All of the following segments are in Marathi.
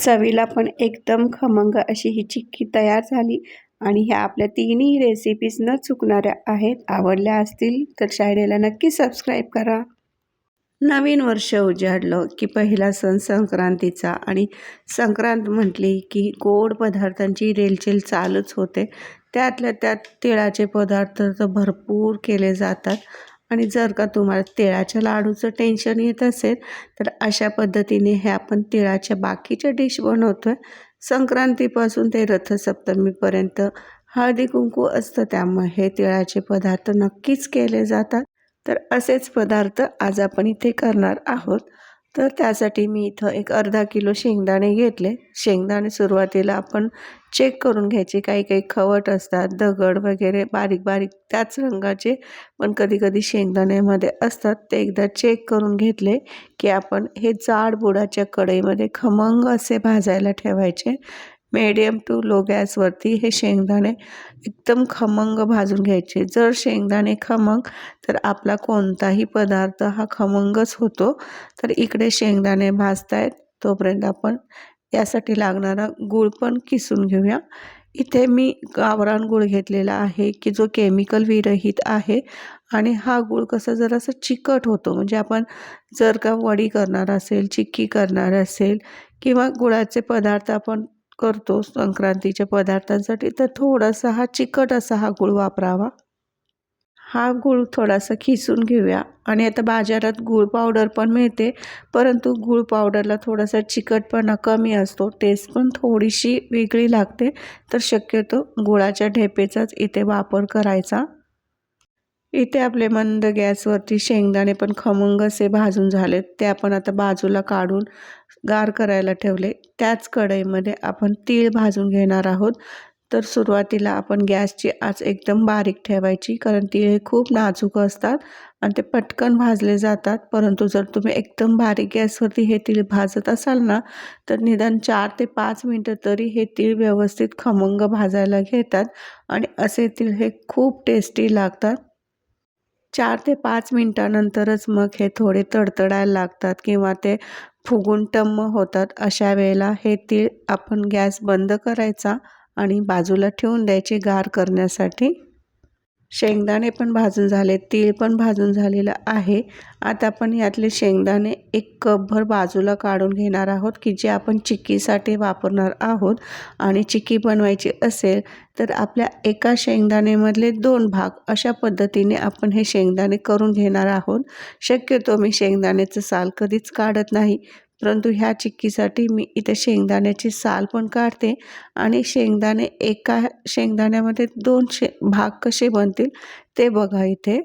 चवीला पण एकदम खमंग अशी ही चिक्की तयार झाली. आणि ह्या आपल्या तिन्ही रेसिपीज न चुकणाऱ्या आहेत आवडल्या असतील तर शायरीला नक्की सबस्क्राईब करा. नवीन वर्ष उजाडलं की पहिला सण संक्रांतीचा आणि संक्रांत म्हटली की गोड पदार्थांची रेलचेल चालूच होते. त्यातल्या त्यात तिळाचे पदार्थ तर भरपूर केले जातात. आणि जर का तुम्हाला तिळाच्या लाडूचं टेन्शन येत असेल तर अशा पद्धतीने हे आपण तिळाच्या बाकीच्या डिश बनवतो आहे संक्रांतीपासून ते रथसप्तमीपर्यंत हळदी कुंकू असतं त्यामुळे हे तिळाचे पदार्थ नक्कीच केले जातात. तर असेच पदार्थ आज आपण इथे करणार आहोत. तर त्यासाठी मी इथं एक अर्धा किलो शेंगदाणे घेतले. शेंगदाणे सुरुवातीला आपण चेक करून घ्यायचे. काही काही खवट असतात दगड वगैरे बारीक बारीक त्याच रंगाचे पण कधी कधी शेंगदाण्यामध्ये असतात. ते एकदा चेक करून घेतले की आपण हे जाड बुडाच्या कढईमध्ये खमंग असे भाजायला ठेवायचे. मीडियम टू लो गॅसवरती हे शेंगदाणे एकदम खमंग भाजून घ्यायचे. जर शेंगदाणे खमंग तर आपला कोणताही पदार्थ हा खमंगच होतो. तर इकडे शेंगदाणे भाजतायत तोपर्यंत आपण यासाठी लागणारा गूळ पण किसून घेऊया. इथे मी गावरान गूळ घेतलेला आहे की जो केमिकल विरहित आहे आणि हा गूळ कसा जरासा चिकट होतो. म्हणजे आपण जर का वडी करणार असेल चिक्की करणार असेल किंवा गुळाचे पदार्थ आपण करतो संक्रांतीच्या पदार्थांसाठी तर थोडासा हा चिकट असा हा गूळ वापरावा. हा गूळ थोडासा खिसून घेऊया. आणि आता बाजारात गूळ पावडर पण मिळते परंतु गूळ पावडरला थोडासा चिकटपणा कमी असतो. टेस्ट पण थोडीशी वेगळी लागते तर शक्यतो गुळाच्या ढेपेचाच इथे वापर करायचा. इथे आपले मंद गॅसवरती शेंगदाणे पण खमंग असे भाजून झालेत. ते आपण आता बाजूला काढून गार करायला ठेवले. त्याच कढईमध्ये आपण तीळ भाजून घेणार आहोत. तर सुरुवातीला आपण गॅसची आज एकदम बारीक ठेवायची कारण तीळ हे खूप नाजूक असतात आणि ते पटकन भाजले जातात. परंतु जर तुम्ही एकदम बारीक गॅसवरती हे तीळ भाजत असाल ना तर निदान चार ते पाच मिनटं तरी हे तीळ व्यवस्थित खमंग भाजायला घेतात आणि असे तीळ हे खूप टेस्टी लागतात. चार ते पाच मिनटानंतरच मग हे थोडे तडतडायला लागतात किंवा ते फुगून टम्म होतात अशा वेळेला हे तीळ आपण गॅस बंद करायचा आणि बाजूला ठेवून द्यायचे गार करण्यासाठी. शेंगदाणे पण भाजून झाले तीळ पण भाजून झालेलं आहे. आता आपण यातले शेंगदाणे एक कपभर बाजूला काढून घेणार आहोत की जे आपण चिक्कीसाठी वापरणार आहोत. आणि चिक्की बनवायची असेल तर आपल्या एका शेंगदाणेमधले दोन भाग अशा पद्धतीने आपण हे शेंगदाणे करून घेणार आहोत. शक्यतो मी शेंगदाण्याचं साल कधीच काढत नाही. परंतु ह्या चिक्कीसाठी मी इथे शेंगदाण्याची साल पण काढते आणि शेंगदाणे एका शेंगदाण्यामध्ये दोन शे भाग कसे बनतील ते बघा इथे.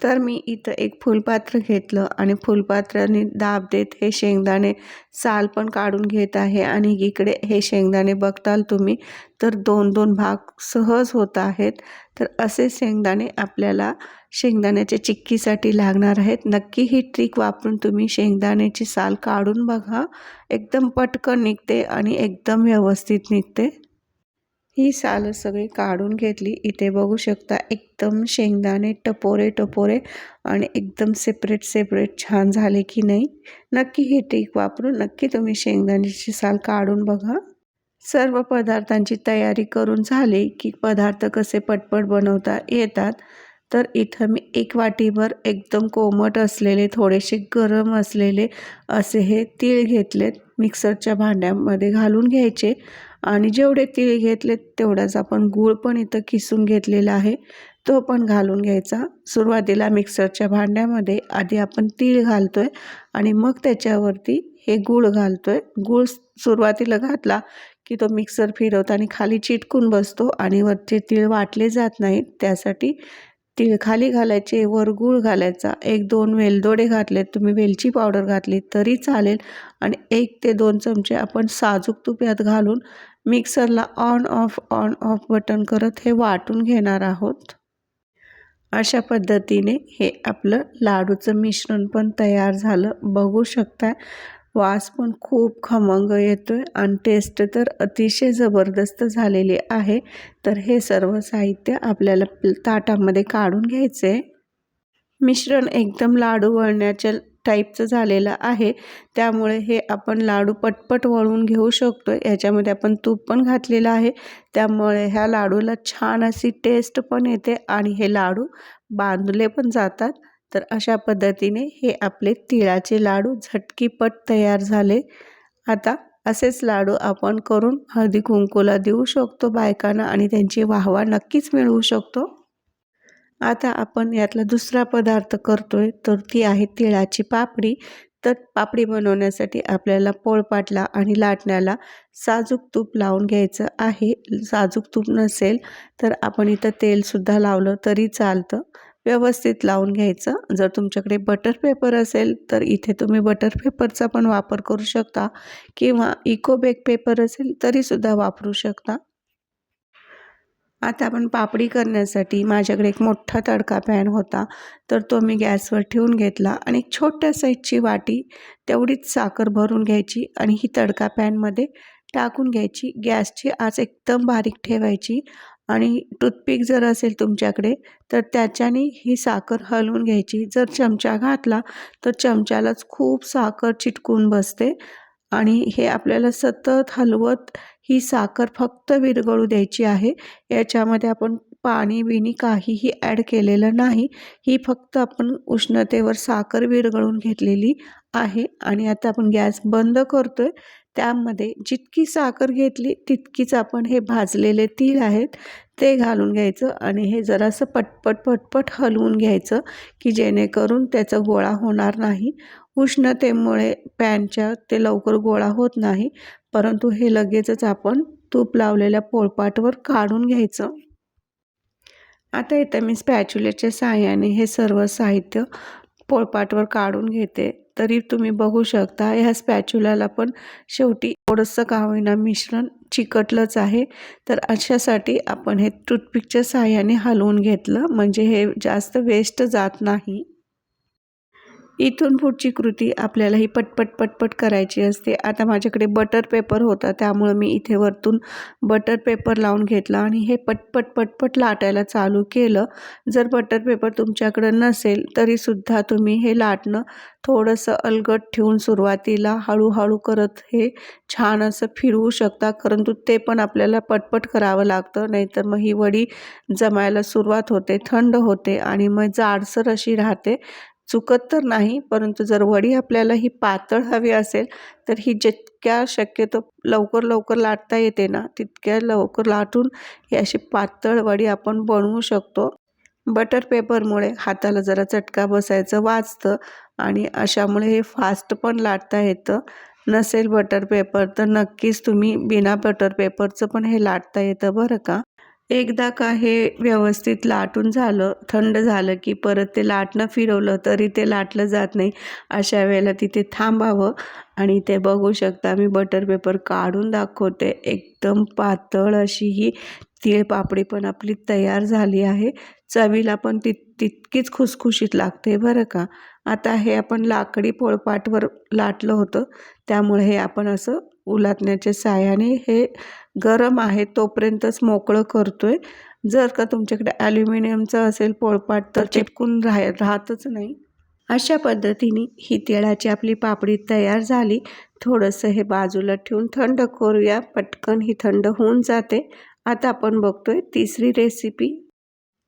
तर मी इथं एक फुलपात्र घेतलं आणि फुलपात्राने दाब देत हे शेंगदाणे साल पण काढून घेत आहे. आणि इकडे हे शेंगदाणे बघताल तुम्ही तर दोन दोन भाग सहज होत आहेत. तर असे शेंगदाणे आपल्याला शेंगदाण्याच्या चिक्कीसाठी लागणार आहेत. नक्की ही ट्रिक वापरून तुम्ही शेंगदाण्याची साल काढून बघा. एकदम पटकन निघते आणि एकदम व्यवस्थित निघते. ही साल सगळी काढून घेतली. इथे बघू शकता एकदम शेंगदाणे टपोरे टपोरे आणि एकदम सेपरेट सेपरेट छान झाले की नाही. नक्की ही ट्रिक वापरून नक्की तुम्ही शेंगदाण्याची साल काढून बघा. सर्व पदार्थांची तयारी करून झाली की पदार्थ कसे पटपट बनवता येतात. तर इथं मी एक वाटीभर एकदम कोमट असलेले थोडेसे गरम असलेले असे हे तीळ घेतलेत. मिक्सरच्या भांड्यामध्ये घालून घ्यायचे. आणि जेवढे तिळ घेतलेत तेवढाच आपण गूळ पण इथं किसून घेतलेला आहे. तो पण घालून घ्यायचा. सुरुवातीला मिक्सरच्या भांड्यामध्ये आधी आपण तीळ घालतो आहे आणि मग त्याच्यावरती हे गूळ घालतो आहे गूळ सुरुवातीला घातला की तो मिक्सर फिरवतो आणि खाली चिटकून बसतो आणि वरचे तीळ वाटले जात नाहीत. त्यासाठी तीळ खाली घालायचे वर गूळ घालायचा. एक दोन वेलदोडे घातले तुम्ही वेलची पावडर घातली तरी चालेल. आणि एक ते दोन चमचे आपण साजूक तुप्यात घालून मिक्सरला on off on off button करत हे वाटून घेणार आहोत. अशा पद्धतीने हे आपलं लाडूचं मिश्रण पण तयार झालं. बघू शकता वास पण खूप खमंग येतो आहे आणि टेस्ट तर अतिशय जबरदस्त झालेली आहे. तर हे सर्व साहित्य आपल्याला ताटामध्ये काढून घ्यायचे मिश्रण एकदम लाडू वळण्याच्या टाईपचं झालेलं आहे. त्यामुळे हे आपण लाडू पटपट वळून घेऊ शकतो याच्यामध्ये आपण तूप पण घातलेलं आहे. त्यामुळे ह्या लाडूला छान अशी टेस्ट पण येते आणि हे लाडू बांधले पण जातात. तर अशा पद्धतीने हे आपले तिळाचे लाडू झटकीपट तयार झाले. आता असेच लाडू आपण करून हळदी कुंकूला देऊ शकतो बायकांना आणि त्यांची वाहवा नक्कीच मिळवू शकतो. आता आपण यातला दुसरा पदार्थ करतोय तर ती आहे तिळाची पापडी. तर पापडी बनवण्यासाठी आपल्याला पोळपाटला आणि लाटण्याला साजूक तूप लावून घ्यायचं आहे. साजूक तूप नसेल तर आपण इथं तेलसुद्धा लावलं तरी चालतं. व्यवस्थित लावून घ्यायचं. जर तुमच्याकडे बटर पेपर असेल तर इथे तुम्ही बटर पेपरचा पण वापर करू शकता किंवा इको बेक पेपर असेल तरीसुद्धा वापरू शकता. आता आपण पापडी करण्यासाठी माझ्याकडे एक मोठा तडका पॅन होता. तर तो मी गॅसवर ठेवून घेतला आणि एक छोट्या साईजची वाटी तेवढीच साखर भरून घ्यायची आणि ही तडका पॅनमध्ये टाकून घ्यायची. गॅसची आज एकदम बारीक ठेवायची आणि टूथपिक जर असेल तुमच्याकडे तर त्याच्याने ही साखर हलवून घ्यायची. जर चमचा घातला तर चमच्यालाच खूप साखर चिटकून बसते आणि हे आपल्याला सतत हलवत ही साखर फक्त विरघळू द्यायची आहे. याच्यामध्ये आपण पाणी बिणी काहीही ॲड केलेलं नाही. ही फक्त आपण उष्णतेवर साखर विरघळून घेतलेली आहे. आणि आता आपण गॅस बंद करतो आहे त्यामध्ये जितकी साखर घेतली तितकीच आपण हे भाजलेले तीळ आहेत ते घालून घ्यायचं आणि हे जरासं पटपट पटपट हलवून घ्यायचं की जेणेकरून त्याचा गोळा होणार नाही. उष्णतेमुळे पॅनच्या ते लवकर गोळा होत नाही परंतु हे लगेचच आपण तूप लावलेल्या पोळपाटवर काढून घ्यायचं. आता इथं मी स्पॅच्युलेच्या साहाय्याने हे सर्व साहित्य पोळपाटवर काढून घेते. तरी तुम्ही बघू शकता. ह्या स्पॅच्युलाला पण शेवटी थोडंसं का होईना मिश्रण चिकटलंच आहे. तर अशासाठी आपण हे टूथपिकच्या सहाय्याने हलवून घेतलं. म्हणजे हे जास्त वेस्ट जात नाही. इथून पुढची कृती आपल्याला ही पटपट पटपट करायची असते. आता माझ्याकडे बटर पेपर होता त्यामुळं मी इथे वरतून बटर पेपर लावून घेतला आणि हे पटपट पटपट लाटायला चालू केलं. जर बटर पेपर तुमच्याकडं नसेल तरीसुद्धा तुम्ही हे लाटणं थोडंसं अलगट ठेवून सुरुवातीला हळूहळू करत हे छान असं फिरवू शकता परंतु ते पण आपल्याला पटपट करावं लागतं. नाहीतर मग ही वडी जमायला सुरुवात होते थंड होते आणि मग जाडसर अशी राहते. चुकत तर नाही परंतु जर वडी आपल्याला ही पातळ हवी असेल तर ही जितक्या शक्यतो लवकर लवकर लाटता येते ना तितक्या लवकर लाटून ही अशी पातळ वडी आपण बनवू शकतो. बटर पेपरमुळे हाताला जरा चटका बसायचं वाचतं आणि अशामुळे हे फास्ट पण लाटता येतं. नसेल बटर पेपर तर नक्कीच तुम्ही बिना बटर पेपरचं पण हे लाटता येतं बरं का? एकदा का हे व्यवस्थित लाटून झालं थंड झालं की परत ते लाटणं फिरवलं तरी ते लाटलं जात नाही. अशा वेळेला तिथे थांबावं आणि ते बघू शकता. मी बटर पेपर काढून दाखवते. एकदम पातळ अशी ही तीळ पापडी पण आपली तयार झाली आहे. चवीला पण ती तितकीच खुसखुशीत लागते बरं का. आता हे आपण लाकडी पोळपाटवर लाटलं होतं. त्यामुळे हे आपण असं उलाटण्याच्या साह्याने हे गरम आहे तोपर्यंतच मोकळं करतोय. जर का तुमच्याकडे ॲल्युमिनियमचं असेल पोळपाट तर चिटकून राह राहतच नाही. अशा पद्धतीने ही तिळाची आपली पापडी तयार झाली. थोडंसं हे बाजूला ठेवून थंड करूया. पटकन ही थंड होऊन जाते. आता आपण बघतोय तिसरी रेसिपी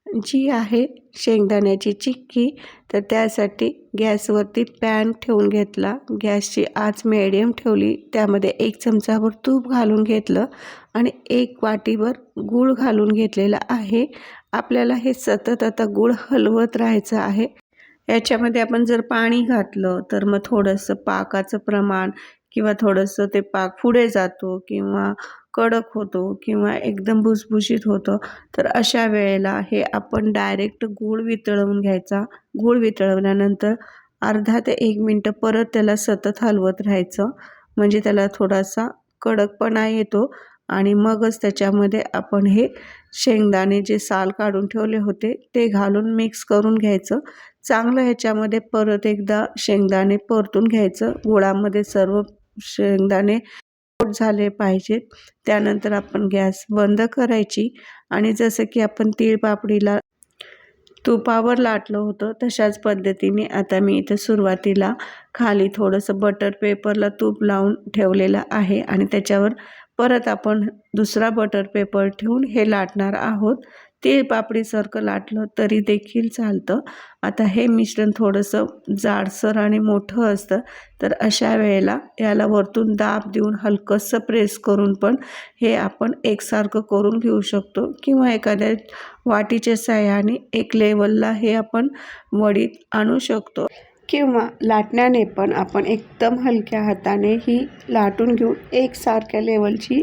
जी आहे. शेंगदाण्याची चिक्की तर त्यासाठी गॅसवरती पॅन ठेवून घेतला. गॅसची आज मिडियम ठेवली. त्यामध्ये एक चमचाभर तूप घालून घेतलं आणि एक वाटीभर गूळ घालून घेतलेला आहे. आपल्याला हे सतत आता गूळ हलवत राहायचं आहे. याच्यामध्ये आपण जर पाणी घातलं तर मग थोडंसं पाकाचं प्रमाण किंवा थोडंसं ते पाक पुढे जातो किंवा कडक होतो किंवा एकदम भुसभुशीत होतं तर अशा वेळेला हे आपण डायरेक्ट गूळ वितळवून घ्यायचा. गूळ वितळवल्यानंतर अर्धा ते एक मिनटं परत त्याला सतत हलवत राहायचं. म्हणजे त्याला थोडासा कडकपणा येतो आणि मगच त्याच्यामध्ये आपण हे शेंगदाणे जे साल काढून ठेवले होते ते घालून मिक्स करून घ्यायचं. चांगलं ह्याच्यामध्ये परत एकदा शेंगदाणे परतून घ्यायचं. गुळामध्ये सर्व शेंगदाणे झाले पाहिजेत. त्यानंतर आपण गॅस बंद करायची आणि जसं की आपण तीळ पापडीला तुपावर लाटलं होतं तशाच पद्धतीने आता मी इथं सुरुवातीला खाली थोडंसं बटर पेपरला तूप लावून ठेवलेलं आहे आणि त्याच्यावर परत आपण दुसरा बटर पेपर ठेवून हे लाटणार आहोत. ते पापडीसारखं लाटलं तरी देखील चालतं. आता हे मिश्रण थोडंसं जाडसर आणि मोठं असतं तर अशा वेळेला याला वरतून दाब देऊन हलकंसं प्रेस करून पण हे आपण एकसारखं करून घेऊ शकतो किंवा एखाद्या वाटीच्या साह्याने एक लेवलला हे आपण वडीत आणू शकतो. किंवा लाटण्याने पण आपण एकदम हलक्या हाताने ही लाटून घेऊन एकसारख्या लेवलची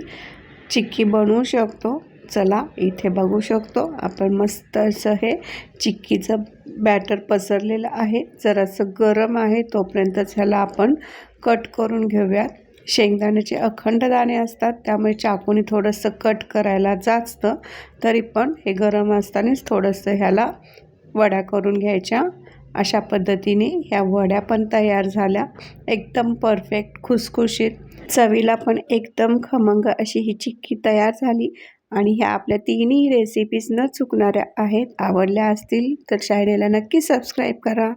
चिक्की बनवू शकतो. चला इथे बघू शकतो. आपण मस्त असं हे चिक्कीचं बॅटर पसरलेलं आहे. जरासं गरम आहे तोपर्यंतच ह्याला आपण कट करून घेऊयात. शेंगदाण्याचे अखंड दाणे असतात त्यामुळे चाकूने थोडंसं कट करायला जाचतं तरी पण हे गरम असतानाच थोडंसं ह्याला वड्या करून घ्यायच्या. अशा पद्धतीने ह्या वड्या पण तयार झाल्या. एकदम परफेक्ट खुसखुशीत. चवीला पण एकदम खमंग अशी ही चिक्की तयार झाली. आणि ह्या आपल्या तिन्ही रेसिपीज न चुकणाऱ्या आहेत आवडल्या असतील तर चॅनेलला नक्की सबस्क्राईब करा.